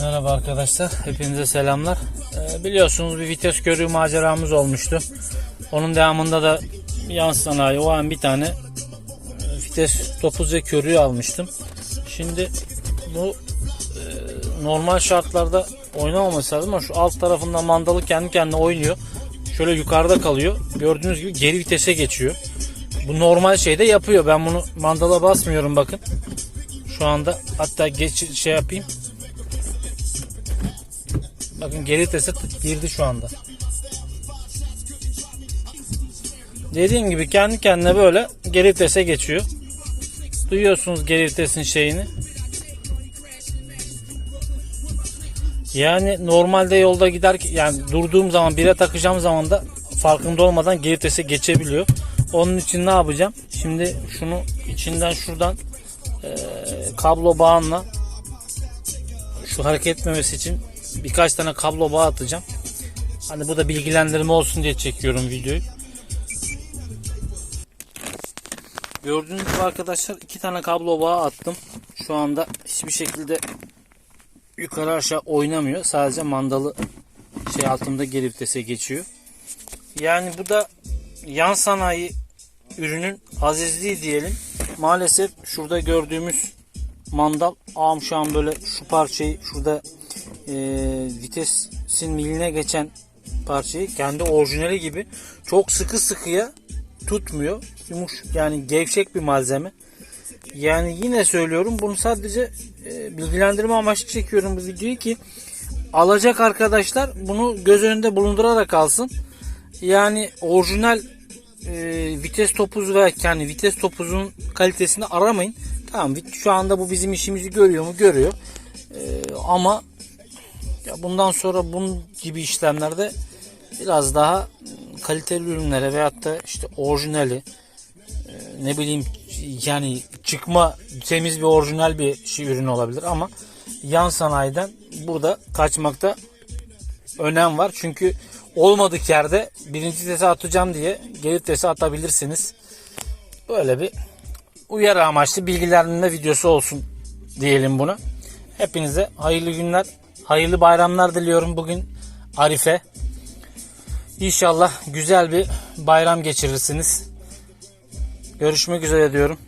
Merhaba arkadaşlar, hepinize selamlar. Ee, biliyorsunuz bir vites körüğü maceramız olmuştu. Onun devamında da yan sanayi o an bir tane e, vites topuz ve körüğü almıştım. Şimdi bu e, normal şartlarda oynamaması lazım ama şu alt tarafından mandalı kendi kendine oynuyor. Şöyle yukarıda kalıyor. Gördüğünüz gibi geri vitese geçiyor. Bu normal şeyde yapıyor. Ben bunu mandala basmıyorum bakın. Şu anda hatta geç şey yapayım. Bakın geri tık girdi şu anda. Dediğim gibi kendi kendine böyle geri vitese geçiyor. Duyuyorsunuz geri vitesin şeyini. Yani normalde yolda gider yani durduğum zaman bire takacağım zaman da farkında olmadan geri vitese geçebiliyor. Onun için ne yapacağım? Şimdi şunu içinden şuradan eee, kablo bağınla şu hareket etmemesi için birkaç tane kablo bağ atacağım. Hani bu da bilgilendirme olsun diye çekiyorum videoyu. Gördüğünüz gibi arkadaşlar iki tane kablo bağı attım. Şu anda hiçbir şekilde yukarı aşağı oynamıyor. Sadece mandalı şey altında geri vitese geçiyor. Yani bu da yan sanayi ürünün azizliği diyelim. Maalesef şurada gördüğümüz mandal ağam şu an böyle şu parçayı şurada e, vitesin miline geçen parçayı kendi orijinali gibi çok sıkı sıkıya tutmuyor. Yumuş yani gevşek bir malzeme. Yani yine söylüyorum bunu sadece e, bilgilendirme amaçlı çekiyorum bu videoyu ki alacak arkadaşlar bunu göz önünde bulundurarak alsın. Yani orijinal e, vites topuz ve yani vites topuzun kalitesini aramayın. Tamam şu anda bu bizim işimizi görüyor mu? Görüyor. E, ama ya bundan sonra bunun gibi işlemlerde biraz daha kaliteli ürünlere veyahut da işte orijinali e, ne bileyim yani çıkma temiz bir orijinal bir şey ürün olabilir ama yan sanayiden burada kaçmakta önem var. Çünkü olmadık yerde birinci vitese atacağım diye geri vitese atabilirsiniz. Böyle bir uyarı amaçlı bilgilendirme videosu olsun diyelim bunu. Hepinize hayırlı günler, hayırlı bayramlar diliyorum bugün Arife. İnşallah güzel bir bayram geçirirsiniz. Görüşmek üzere diyorum.